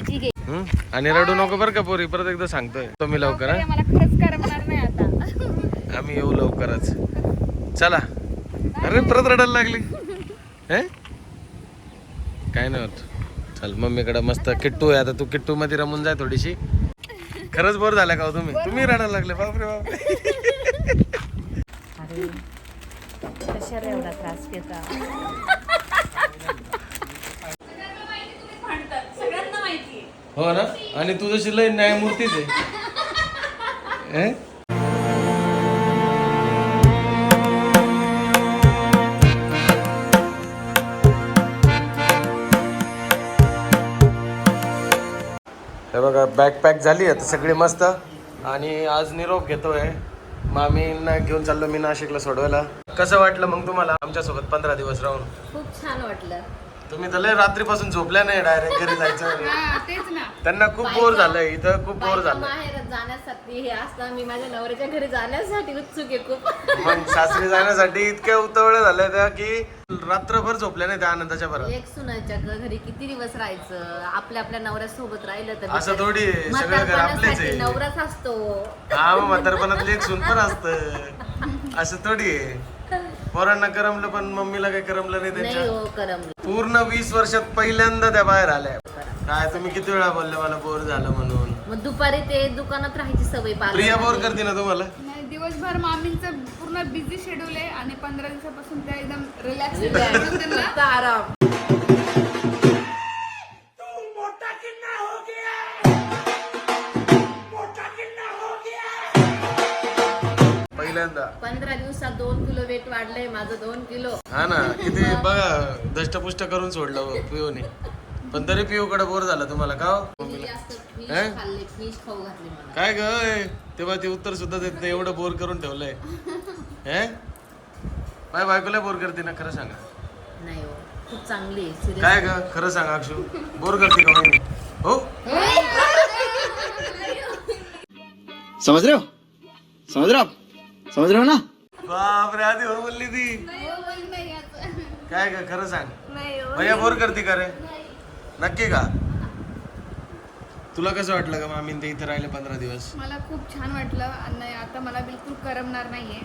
काळजी घे. हं? आणि रडू नको बरं का पोरी परत एकदा सांगतोय. तुम्ही लवकर अरे, हा? मला खरंच करमणार नाही आता. आम्ही येऊ लवकरच. चला. अरे परत रडायला लागली. हे? काय नाही होत. चल मम्मीकडे मस्त किट्टू आहे. आता तू किट्टू मध्ये रमून जाय थोडीशी. खरंच बोर झाला का हो तुम्ही? तुम्ही रडायला लागले. बापरे बापरे. अरे कशाला एवढा त्रास घेता? हो ना? आणि तू जशी लय न्यायमूर्तीच आहे. हे? हे बघा बॅग पॅक झाली आता सगळी मस्त. आणि आज निरोप घेतोय. मामींना घेऊन चाललो मी नाशिकला सोडवायला. कसं वाटलं मग तुम्हाला? आमच्यासोबत पंधरा दिवस राहून. खूप छान वाटलं. तुम्ही तर लय रात्रीपासून झोपल्या नाही डायरेक्ट घरी जायचं म्हणे. तेच ना. त्यांना खूप बोर झालंय इथं खूप बोर बायका झालं माहेरात जाण्यासाठी हे असतं मी माझ्या नवऱ्याच्या घरी जाण्यासाठी उत्सुक आहे खूप. मग सासरी जाण्यासाठी इतक्या उतावळ्या झाल्या त्या की रात्रभर झोपल्या नाही त्या आनंदाच्या भरात. एक सुनाच्या घरी किती दिवस राहायचं? आपल्या आपल्या नवऱ्यासोबत राहिलं तर असं थोडी आहे, सगळं घर आपलेच आहे. नवराच असतो. हा मग लेख सून पण असत. असं थोडी आहे. पोरांना करमलं पण मम्मीला काही करमलं नाही नाही त्यांच्या? हो करमलं. पूर्ण वीस वर्षात पहिल्यांदा त्या बाहेर आल्या. काय तुम्ही किती वेळा बोलले मला बोर झालं म्हणून? मग दुपारी ते दुकानात राहायची सवय प्रिया बोर करते ना तुम्हाला? नाही दिवसभर मामींचं पूर्ण बिझी शेड्यूल आहे आणि पंधरा दिवसापासून त्या एकदम रिलॅक्स आराम. पहिल्यांदा. पंधरा दिवसात दोन किलो वेट वाढलंय माझं दोन किलो. हा ना किती बघा दष्टपुष्ट करून सोडलं पिऊने. पण तरी पिऊकडे बोर झालं तुम्हाला का हो? मी जास्त फिश हे? खाल्ले फिश खाऊ घातले मला. काय ग तेव्हा ते उत्तर सुद्धा देत नाही एवढं बोर करून ठेवलंय. हे? बाय बायकोला बोर करते ना खरं सांगा. नाही हो खूप चांगली आहे सिरियस काय ग खरं सांगा अक्षू. बोर करते का? हो? समझ रहे हो समझ हो समझ रहे हो ना बापरे आधी हो बोलली ती. काय ग खरं सांग. भैया बोर करते का रे? नक्की का? तुला कसं वाटलं का मामीन ते इथे राहिले पंधरा दिवस? मला खूप छान वाटलं. आणि आता मला बिलकुल करमणार नाहीये.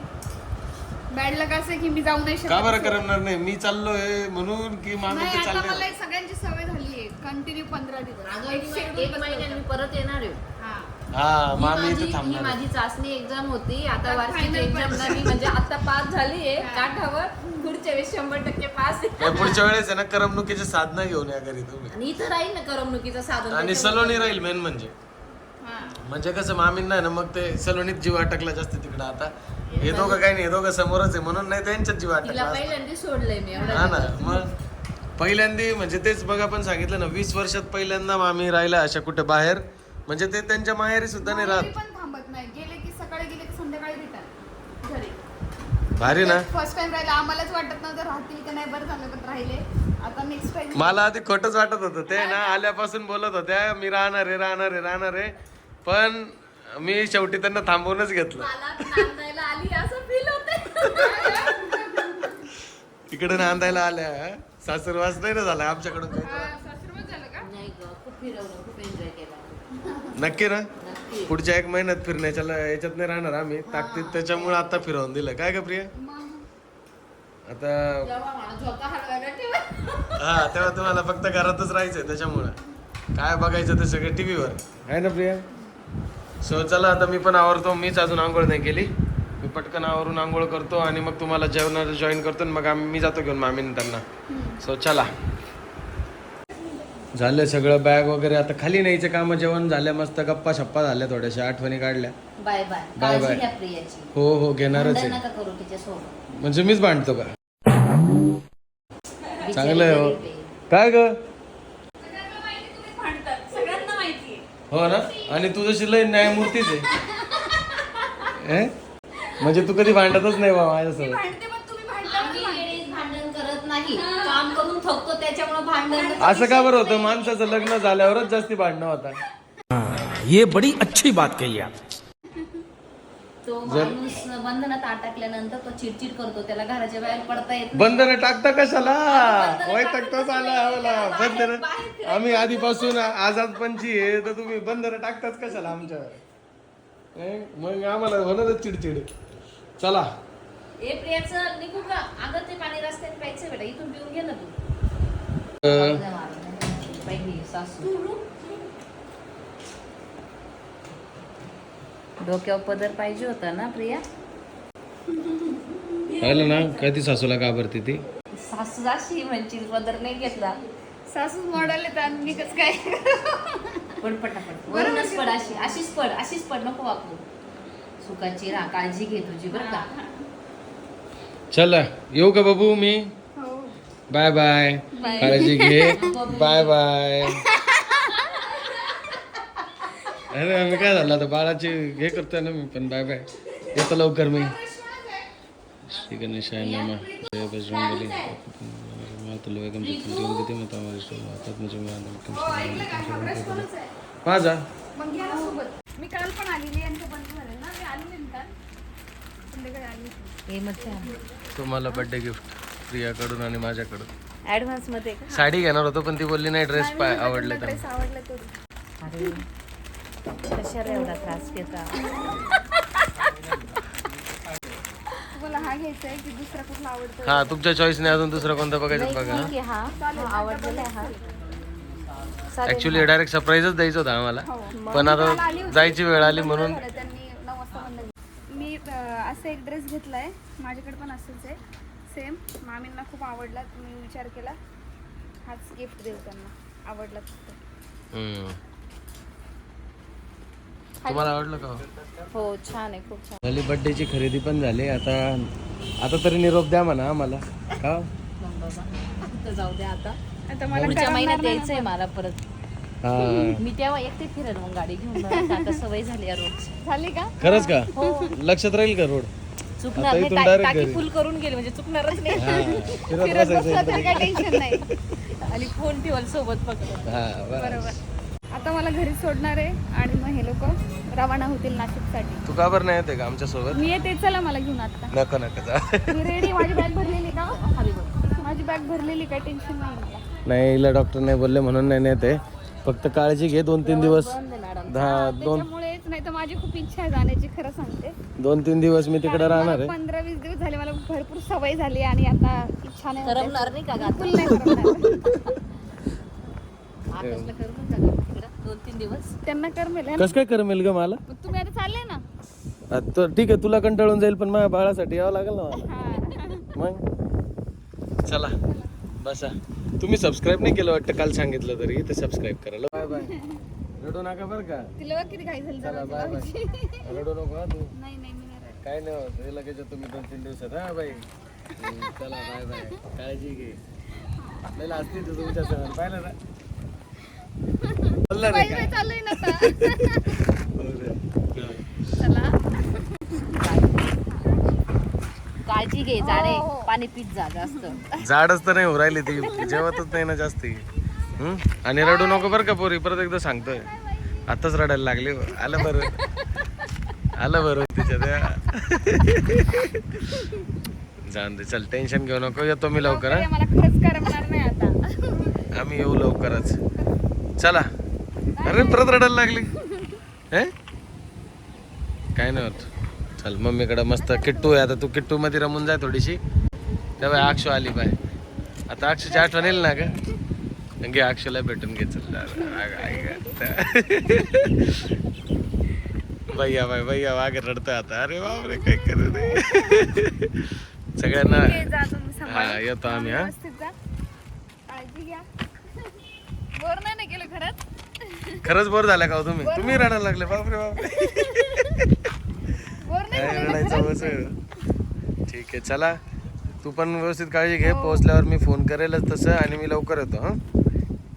बॅड लक असं आहे की मी जाऊ नाही का बरं शकत करमणार नाही? मी चाललोय म्हणून की मामी ते आता मला चालले सगळ्यांची सवय झाली आहे कंटिन्यू पंधरा दिवस. एक. परत येणार आहे. हा. मामी माझी इथे ही थांबणार आहे. माझी चाचणी एक्झाम होती आता वार्षिक एक्झाम. मी म्हणजे आता पास झाली आहे काठावर पुढच्या वेळेस शंभर टक्के पास आहे पुढच्या वेळेस आहे ना करमणुकीचे साधना घेऊन या घरी तुम्ही आणि इथं राहील ना करमणुकीचं साधन आणि सलोनी राहील मेन म्हणजे हा. म्हणजे कसं मामीन नाही ना मग ते सलोनीत जीव अटकला जास्त तिकडं आता हे दोघं काही नाही हे दोघं समोरच आहे म्हणून नाही त्यांच्यात जीव तिला अटकला असता. पहिल्यांदा सोडलंय मी एवढं हा ना मग पहिल्यांदा म्हणजे तेच बघा पण सांगितलं ना वीस वर्षात पहिल्यांदा मामी राहिला अशा कुठे बाहेर म्हणजे ते त्यांच्या माहेरी सुद्धा नाही माहेरी राहत पण थांबत नाही. गेले की सकाळी गेले की संध्याकाळी रिटर्न. घरी. भारी ना? फर्स्ट टाइम राहिला. आम्हालाच वाटत नव्हतं राहतील का नाही. बरं झालं पण राहिले. आता नेक्स्ट टाइम मला आधी खोटच वाटत होतं. ते ना आल्यापासून बोलत होत्या मी राहणार आहे राहणार आहे राहणार आहे. पण मी शेवटी त्यांना थांबवूनच घेतलं. मला नांदायला आली असं फील होते इकडे नांदायला आल्या. सासरवास नाही ना झाला आमच्याकडून काही सासरवत झालं का नाही ग खूप फिरवलं खूप एन्जॉय केला नक्की ना? पुढच्या एक महिन्यात फिरण्याच्या याच्यात नाही राहणार आम्ही. ताकदीत त्याच्यामुळे आता फिरवून दिलं. काय का प्रिया? आता हा तेव्हा तुम्हाला फक्त घरातच राहायचंय त्याच्यामुळं. काय बघायचं ते सगळं टीव्हीवर. आहे ना प्रिया? सो चला आता मी पण आवरतो. मीच अजून आंघोळ नाही केली. मी पटकन आवरून आंघोळ करतो आणि मग तुम्हाला जेवणाला जॉईन करतो मग आम्ही मी जातो घेऊन मामीने त्यांना. सो चला. झालं सगळं बॅग वगैरे. आता खाली न्यायचं काम जेवण झाल्या मस्त गप्पा शप्पा झाल्या थोड्याशा आठवणी काढल्या. Bye bye. बाय हो हो घेणारच आहे. नका करू तिच्या सोबत म्हणजे मीच भांडतो का? चांगलं आहे हो. आहे. काय ग? सगळ्यांना माहिती हो ना? आणि तू जशी लय न्यायमूर्तीच आहे. हे? म्हणजे तू कधी भांडतच नाही बा माझ्यासोबत. भांडण करत नाही. काम करून थकतो त्याच्यामुळे भांडण असं का बरं होतं? माणसाचं लग्न झाल्यावरच जास्ती भांडणं होता ये बड़ी अच्छी बात कही आप. तो माणूस बंधनात अटकल्यानंतर तो चिडचिड करतो त्याला घराच्या बाहेर पडता येत नाही. बंधन टाकता कशाला? वैतागतोच आला आम्हाला बंधन आम्ही आधीपासून आझाद पंची आहे तर तुम्ही बंधन टाकताच कशाला आमच्यावर? हे? मग आम्हाला होणारच चिडचिड. चला. ए प्रियाचं निघू का अगं ते पाणी प्यायचं बेटा इथून पिऊन घे ना तू. पहिली सासू. डोक्यावर पदर पाहिजे होता ना प्रिया? पाहिलं ना कधी सासूला घाबरते ती? सासू जाशी म्हणजे पदर नाही घेतला. सासू मॉडेल येतात आणि मी कसं काय? पड पटापट. वरूनच पड अशी अशीच पड अशीच पड नको वापरू सुखाची रा काळजी घे तुझी बरं का? चला येऊ का बाबू मी? हो. बाय बाय काळजी घे. बाय बाय अरे मी काय झालं आता? बाळाची हे करतोय ना मी पण बाय बाय येतो लवकर मी. श्री गणेशाय नमः जय बजरंगबली. मातुल वेगम जितेंद्रियम गती मता वरिष्ठ मातात मुझे मी काल पण आलेली यांचं बंद झालं ना. मी आलेली काल. हे तुम्हाला बर्थडे गिफ्ट प्रियाकडून आणि माझ्याकडून. ऍडव्हान्समध्ये का? साडी घेणार होतो पण ती बोलली नाही ड्रेस पाय आवडले तर ड्रेस आवडला तो अरे कशाला एवढा त्रास घेता? तुम्हाला हा घ्यायचा आहे की दुसरा कुठला आवडतो? हा तुमच्या चॉईसने अजून दुसरं कोणतं बघायचं नाही बघा. ठीक आहे हा. हा आवडलेला आहे हा. चालेल ऍक्च्युली डायरेक्ट सरप्राईजच द्यायचं होतं आम्हाला. हो. पण आता जायची वेळ आली म्हणून झालं, त्यांनी नऊ वाजता बंद केलं. मी अं, असा एक ड्रेस घेतलाय. माझ्याकडे पण असंच आहे. सेम मामींना खूप आवडला. मी विचार केला. हाच गिफ्ट देऊ त्यांना. आवडला. तुम्हाला आवडलं का हो? छान आहे. खूप छान. झाली बर्थडेची खरेदी पण झाली. आता आता तरी निरोप द्या म्हणा आम्हाला. का तर जाऊ द्या आता. महिन्यात मला परत. हा. मी तेव्हा एकटे फिरेल मग गाडी घेऊन आता सवय झाली या रोज ना. झाली का? खरंच का? हो. लक्षात राहील का रोड? चुकणार नाही इथून टा- direct टाकी घरी. फुल करून गेली म्हणजे चुकणारच नाही. हा फिरत फिरत बसायचं तरी काही टेन्शन नाही. आणि फोन ठेवाल सोबत फक्त हा बस. बरोबर. आता मला घरी सोडणार आहे आणि मग हे लोक रवाना होतील नाशिकसाठी. तू का बरं नाही येते का आमच्यासोबत? मी येते चला मला घेऊन आता. नको नको जा. मी रेडी माझी बॅग भरलेली का? माझी बॅग भरलेली काही टेन्शन नाही मला नाही हिला डॉक्टर नाही बोलले म्हणून नाही नेते फक्त काळजी घे दोन तीन दिवस. दहा दोन त्यामुळेच नाही तर माझी खूप इच्छा आहे जाण्याची खरं सांगते. दोन तीन दिवस मी तिकडे राहणार आहे. पंधरा वीस दिवस झाले मला भरपूर सवय झाली आणि आता इच्छा नाही होते. करमणार नाही का गात? बिलकुल नाही करमणार. आकाशला करमून का गं तिकडं? दोन तीन दिवस? त्यांना करमेल है ना? कसं काय करमेल ग मला? मग तुम्ही आता चालले ना? आ, तर ठीक आहे तुला कंटाळून जाईल पण माझ्या बाळासाठी यावं लागेल ना मला. हा. मग? चला बसा. तुम्ही सबस्क्राईब नाही केलं वाटतं? काल सांगितलं तरी तर सबस्क्राईब करायला बाय बाय. रडू नका बरं का. तिला बघ किती घाई झाली चला जरा बाय बाय. रडू नको हा तू. नाही नाही मी नाही रडत. काय नाही होत हे लगेच मी दोन तीन दिवसात हा बाई. हम्म, चला बाय बाय. काळजी घे. नाही असते तर तुमच्या सगळं. पाहिलं ना? बोलला रे बाई, बाई, का चाललोय ना आता हो रे. चला काळजी घे जाणे हो. पाणी पीत जा जास्त. झाडच तर नाही हो राहिली ती. जेवतच नाही ना जास्ती. हम्म? आणि रडू नको बरं का पोरी. परत एकदा सांगतोय. आताच रडायला लागली. आलं बरं. आलं बरं तिच्या त्या. जाऊन दे. चल टेन्शन घेऊ नको. येतो मी लवकर अरे, मला खरंच करमणार नाही आता. हा? आम्ही येऊ लवकरच. चला. अरे परत रडायला लागली. हे? काय नाही होत. चल मम्मीकडे मस्त किट्टू आहे. आता तू किट्टू मध्ये रमून जाय थोडीशी. तेव्हा अक्षू आली बाय आता अक्षूची आठवण येईल ना का घे अक्षूला भेटून घे चल. भैया बाय भैया वागे रडतोय आता. अरे बापरे काय करू रे सगळ्यांना हा. येतो आम्ही हा. बोर नाही केलं खरंच? खरंच बोर झाला का हो तुम्ही? तुम्ही रडायला लागले. बापरे बापरे. बस ठीक आहे चला. तू पण व्यवस्थित काळजी घे. पोहोचल्यावर मी फोन करेलच तसं आणि मी लवकर येतो हां?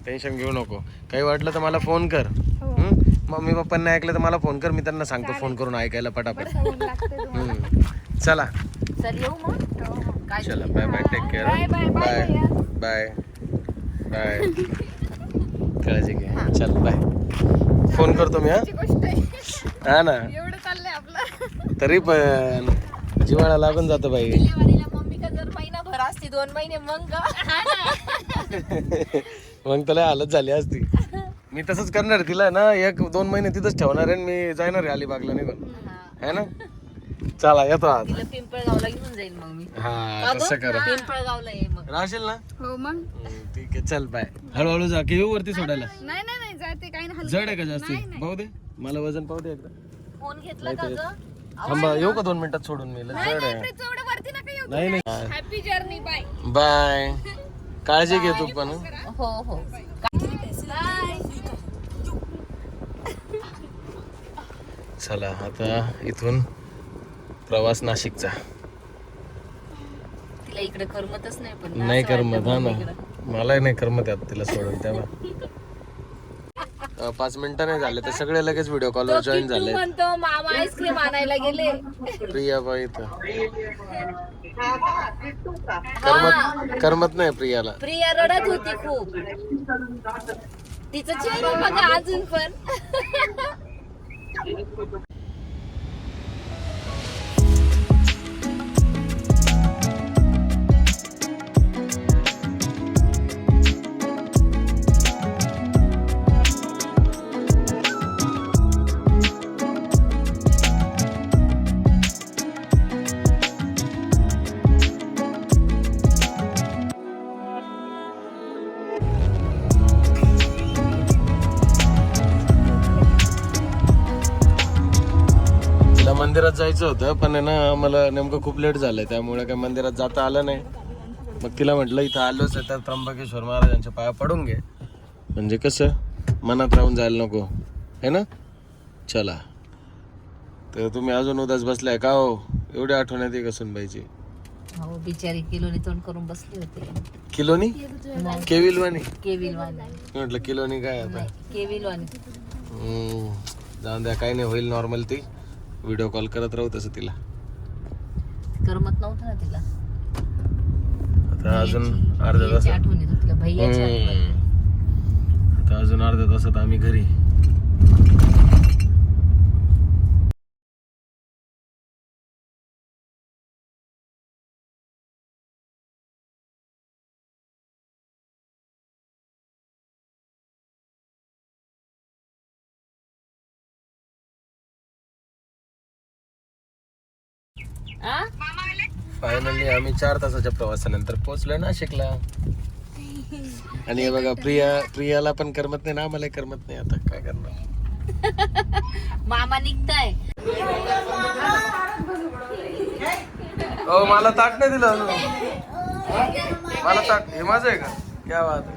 टेन्शन घेऊ नको. काही वाटलं तर मला फोन कर. हो. मम्मी पप्पांना ऐकलं तर मला फोन कर. मी त्यांना सांगतो फोन करून ऐकायला पटापट. चला. हो, हो. चला bye bye take care bye, bye, bye, काळजी घे. चल बाय फोन करतो मी हा? हा ना. तरी पण जिवाळा लागून जातो बाई. मम्मी का जर महिनाभर असती दोन महिने मग मग त्याला हालत झाली असती. मी तसंच करणार. तिला ना एक दोन महिने तिथंच ठेवणार आहे आणि मी जाणार आहे अलिबागला निघून. है. ना? चला येतो आज. तिला पिंपळगावला घेऊन जाईल मग मी. हा तसं करा. पिंपळगावला ये मग. राहशील ना? हो मग. हम्म, ठीक आहे चल बाय. हळूहळू जा की येऊ वरती सोडायला? नाही नाही नाही जाते काही नाही जड आहे का जास्ती? पाहू दे. मला वजन पाहू दे एकदा. फोन घेतला का ग? थांबा येऊ का दोन मिनिटात सोडून मी? जड आहे. हलत एवढं वरती नका येऊ. नाही नाही. हॅपी जर्नी बाय बाय काळजी घे तू पण हो? हो चला आता इथून प्रवास नाशिकचा. तिला इकडे करमतच नाही पण नाही करमत हा ना. मलाही नाही करमत यात तिला सोडून तेव्हा अं, पाच मिनिटं नाही झाले तर सगळे लगेच व्हिडिओ कॉलवर जॉईन झाले म्हणतो मामा आईस्क्रीम आणायला गेले. प्रिया बाई इथं करमत करमत नाही प्रियाला. प्रिया रडत होती खूप. तिचं चेहरा बघा अजून पण. मंदिरात जायचं होतं पण आहे ना मला नेमकं खूप लेट झालंय त्यामुळे काय मंदिरात जाता आलं नाही. मग तिला म्हटलं इथं आलोच आहे तर त्र्यंबकेश्वर महाराजांच्या पाया पडून घे. म्हणजे कसं? मनात राहून जायला नको. है ना? चला. तर तुम्ही अजून उदास बसलाय का हो? एवढी आठवण येते का सुनबाईची? हो बिचारी किलोनी तोंड करून बसली होते. किलोनी? केविलवानी? केविल वाणी मी म्हटलं किलोनी काय आता? केविल वाणी हम्म, जाऊन द्या काही नाही होईल नॉर्मल ती. व्हिडिओ कॉल करत राहू तसं तिला. करमत नव्हतं ना तिला. आता अजून अर्ध्या भैयाची तासात आठवण येत होती तिला भैयाची आठवण. हम्म. आता अजून अर्ध्या तासात आम्ही घरी. आ? फायनली आम्ही चार तासाच्या प्रवासानंतर पोहोचलोय नाशिकला. आणि हे बघा प्रिया प्रियाला पण करमत नाही ना आम्हाला करमत नाही आता. काय करणार? मामा निघताय. हो मला ताट नाही दिलं अजून. मला ताट हे माझं आहे का? क्या बात आहे.